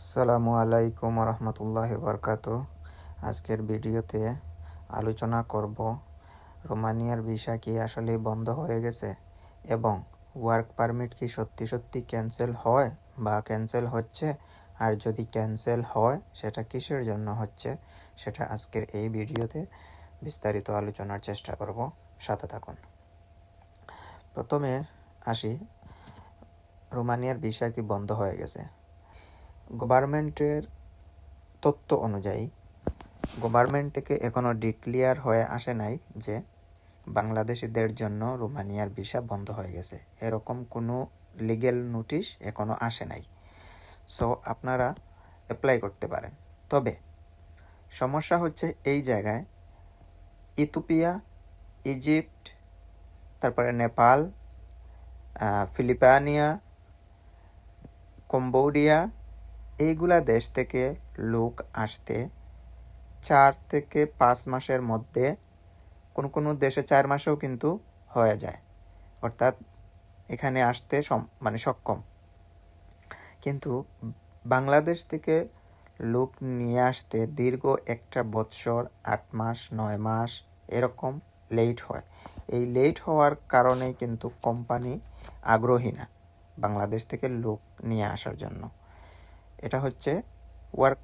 আসসালামু আলাইকুম রহমতুল্লাহ বরকাত আজকের ভিডিওতে আলোচনা করব রোমানিয়ার ভিসা কি আসলে বন্ধ হয়ে গেছে এবং ওয়ার্ক পারমিট কি সত্যি সত্যি ক্যান্সেল হয় বা ক্যান্সেল হচ্ছে? আর যদি ক্যান্সেল হয়, সেটা কিসের জন্য হচ্ছে? সেটা আজকের এই ভিডিওতে বিস্তারিত আলোচনার চেষ্টা করব। সাথে থাকুন। প্রথমে আসি। রোমানিয়ার ভিসা কি বন্ধ হয়ে গেছে? গভর্নমেন্টের তথ্য অনুযায়ী, গভর্নমেন্ট থেকে এখনও ডিক্লিয়ার হয়ে আসে নাই যে বাংলাদেশিদের জন্য রোমানিয়ার ভিসা বন্ধ হয়ে গেছে। এরকম কোনো লিগেল নোটিশ এখনও আসে নাই। সো আপনারা অ্যাপ্লাই করতে পারেন। তবে, সমস্যা হচ্ছে এই জায়গায় ইথোপিয়া ইজিপ্ট, তারপরে নেপাল ফিলিপানিয়া কম্বোডিয়া এইগুলা দেশ থেকে লোক আসতে চার থেকে পাঁচ মাসের মধ্যে কোনো কোনো দেশে চার মাসেও কিন্তু হয়ে যায়। অর্থাৎ এখানে আসতে মানে সক্ষম। কিন্তু বাংলাদেশ থেকে লোক নিয়ে আসতে দীর্ঘ একটা বৎসর, আট মাস, নয় মাস এরকম লেট হয়। এই লেট হওয়ার কারণে কিন্তু কোম্পানি আগ্রহী না বাংলাদেশ থেকে লোক নিয়ে আসার জন্য। এটা হচ্ছে ওয়ার্ক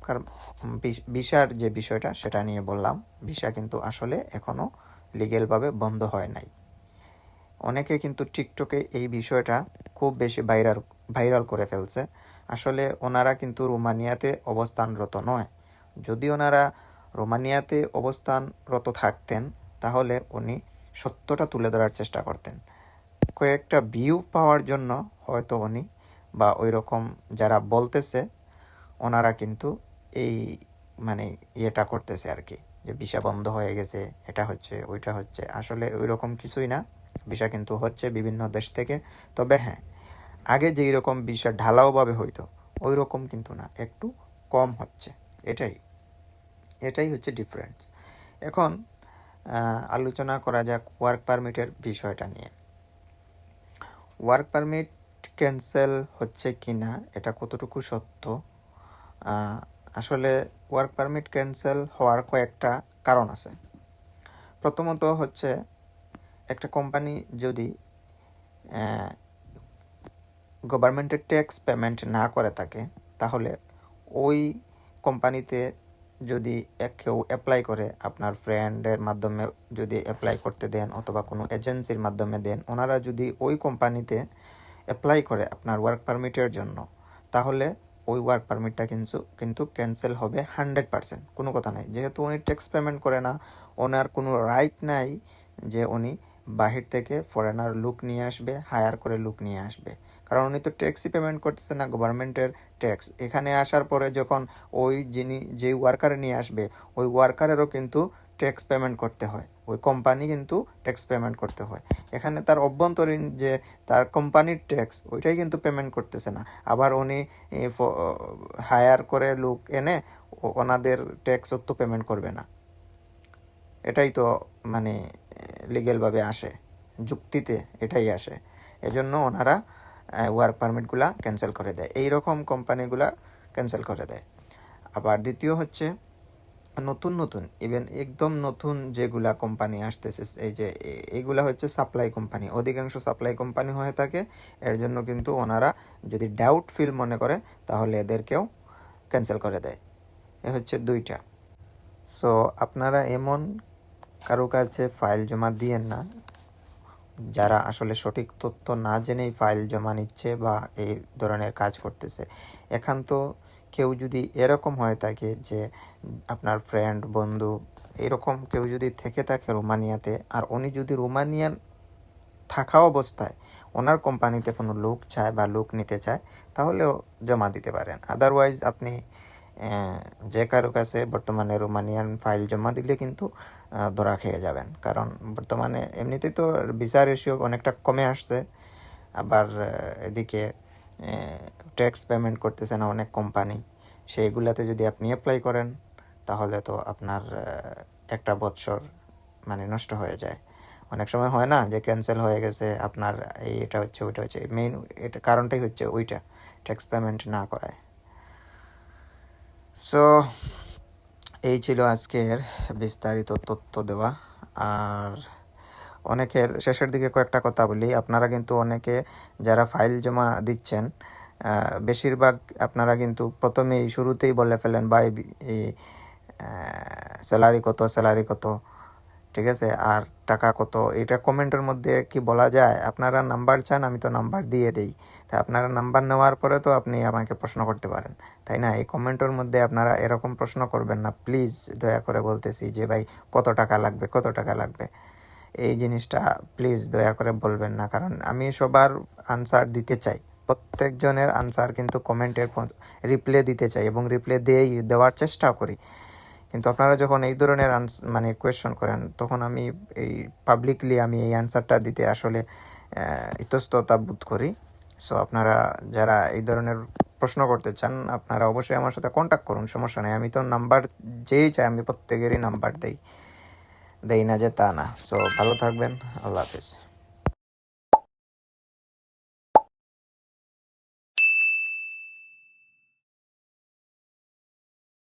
ভিসার যে বিষয়টা সেটা নিয়ে বললাম। ভিসা কিন্তু আসলে এখনও লিগেলভাবে বন্ধ হয় নাই। অনেকে কিন্তু টিকটকে এই বিষয়টা খুব বেশি ভাইরাল ভাইরাল করে ফেলছে। আসলে ওনারা কিন্তু রোমানিয়াতে অবস্থানরত নয়। যদি ওনারা রোমানিয়াতে অবস্থানরত থাকতেন, তাহলে উনি সত্যটা তুলে ধরার চেষ্টা করতেন। কয়েকটা ভিউ পাওয়ার জন্য হয়তো উনি বা ওই রকম যারা বলতেছে ওনারা কিন্তু এই মানে ইয়েটা করতেছে আর কি, যে ভিসা বন্ধ হয়ে গেছে, এটা হচ্ছে, ওইটা হচ্ছে। আসলে ওই রকম কিছুই না, ভিসা কিন্তু হচ্ছে বিভিন্ন দেশ থেকে। তবে হ্যাঁ আগে যেই রকম ভিসা ঢালাওভাবে হইতো ওই রকম কিন্তু না, একটু কম হচ্ছে। এটাই এটাই হচ্ছে ডিফারেন্স এখন আলোচনা করা যাক ওয়ার্ক পারমিটের বিষয়টা নিয়ে। ওয়ার্ক পারমিট ক্যান্সেল হচ্ছে কি না এটা কতটুকু সত্য? আসলে ওয়ার্ক পারমিট ক্যান্সেল হওয়ার কয়েকটা কারণ আছে। প্রথমত হচ্ছে একটা কোম্পানি যদি গভর্নমেন্টের ট্যাক্স পেমেন্ট না করে থাকে, তাহলে ওই কোম্পানিতে যদি কেউ অ্যাপ্লাই করে, আপনার ফ্রেন্ডের মাধ্যমে যদি অ্যাপ্লাই করতে দেন অথবা কোনো এজেন্সির মাধ্যমে দেন, ওনারা যদি ওই কোম্পানিতে অ্যাপ্লাই করে আপনার ওয়ার্ক পারমিটের জন্য, তাহলে ওই ওয়ার্ক পারমিটটা কিন্তু কিন্তু ক্যান্সেল হবে হান্ড্রেড পারসেন্ট কোনো কথা নাই। যেহেতু উনি ট্যাক্স পেমেন্ট করে না, ওনার কোনো রাইট নাই যে উনি বাহির থেকে ফরেনার লুক নিয়ে আসবে হায়ার করে লুক নিয়ে আসবে। কারণ উনি তো ট্যাক্সই পেমেন্ট করতেছে না গভর্নমেন্টের ট্যাক্স এখানে আসার পরে যখন ওই যিনি, যেই ওয়ার্কারে নিয়ে আসবে, ওই ওয়ার্কারেরও কিন্তু ট্যাক্স পেমেন্ট করতে হয়। ওই কোম্পানি কিন্তু ট্যাক্স পেমেন্ট করতে হয়। এখানে তার অভ্যন্তরীণ যে তার কোম্পানির ট্যাক্স ওইটাই কিন্তু পেমেন্ট করতেছে না। আবার উনি হায়ার করে লোক এনে ওনাদের ট্যাক্সও তো পেমেন্ট করবে না। এটাই তো মানে লিগেলভাবে আসে। যুক্তিতে এটাই আসে। এজন্য ওনারা ওয়ার্ক পারমিটগুলা ক্যান্সেল করে দেয়। এই রকম কোম্পানিগুলা ক্যান্সেল করে দেয়। আবার দ্বিতীয় হচ্ছে নতুন নতুন ইভেন একদম নতুন যেগুলা কোম্পানি আসতেছে, এই যে এইগুলা হচ্ছে সাপ্লাই কোম্পানি অধিকাংশ সাপ্লাই কোম্পানি হয়ে থাকে, এর জন্য কিন্তু ওনারা যদি ডাউট ফিল মনে করে তাহলে এদেরকেও ক্যান্সেল করে দেয়। এ হচ্ছে দুইটা। সো আপনারা এমন কারও কাছে ফাইল জমা দিয়েন না, যারা আসলে সঠিক তথ্য না জেনেই ফাইল জমা নিচ্ছে বা এই ধরনের কাজ করতেছে। এখান তো কেউ যদি এরকম হয়ে থাকে যে আপনার ফ্রেন্ড বন্ধু, এরকম কেউ যদি থেকে থাকে রোমানিয়াতে, আর উনি যদি রোমানিয়ান থাকা অবস্থায় ওনার কোম্পানিতে কোনো লোক চায় বা লোক নিতে চায়, তাহলেও জমা দিতে পারেন। আদারওয়াইজ আপনি যে কারও কাছে বর্তমানে রোমানিয়ান ফাইল জমা দিলে কিন্তু ধরা খেয়ে যাবেন। কারণ বর্তমানে এমনিতেই তো ভিসা রেশিও অনেকটা কমে আসছে। আবার, এদিকে ট্যাক্স পেমেন্ট করতেছে না অনেক কোম্পানি সেইগুলাতে যদি আপনি অ্যাপ্লাই করেন, তাহলে তো আপনার একটা বৎসর মানে নষ্ট হয়ে যায়। অনেক সময় হয় না যে ক্যান্সেল হয়ে গেছে, আপনার এই এটা হচ্ছে, ওইটা হচ্ছে। মেইন এটা কারণটাই হচ্ছে ওইটা ট্যাক্স পেমেন্ট না করায়। সো এই ছিল আজকের বিস্তারিত তথ্য দেওয়া। আর অনেকের শেষের দিকে কয়েকটা কথা বলি। আপনারা কিন্তু অনেকে যারা ফাইল জমা দিচ্ছেন বেশিরভাগ আপনারা কিন্তু প্রথমেই শুরুতেই বলে ফেলেন এই স্যালারি কত স্যালারি কত? ঠিক আছে? আর টাকা কত? এটা কমেন্টের মধ্যে কি বলা যায়? আপনারা নাম্বার চান, আমি তো নাম্বার দিয়ে দেই। তা আপনারা নাম্বার নেওয়ার পরে তো আপনি আমাকে প্রশ্ন করতে পারেন, তাই না? এই কমেন্টের মধ্যে আপনারা এরকম প্রশ্ন করবেন না। প্লিজ দয়া করে বলতেছি যে, ভাই, কত টাকা লাগবে, কত টাকা লাগবে? এই জিনিসটা প্লিজ দয়া করে বলবেন না, কারণ আমি সবার আনসার দিতে চাই। প্রত্যেকজনের আনসার কিন্তু কমেন্টের রিপ্লে দিতে চাই এবং রিপ্লে দিয়েই দেওয়ার চেষ্টা করি। কিন্তু আপনারা যখন এই ধরনের মানে কোয়েশ্চন করেন, তখন আমি এই পাবলিকলি আমি এই অ্যান্সারটা দিতে আসলে ইতস্ততা বোধ করি। সো আপনারা যারা এই ধরনের প্রশ্ন করতে চান, আপনারা অবশ্যই আমার সাথে কন্ট্যাক্ট করুন, সমস্যা নেই। আমি তো নাম্বার যেই চাই, আমি প্রত্যেকেরই নাম্বার দেই। দেই না যে তা না। সো ভালো থাকবেন। আল্লাহ হাফিজ।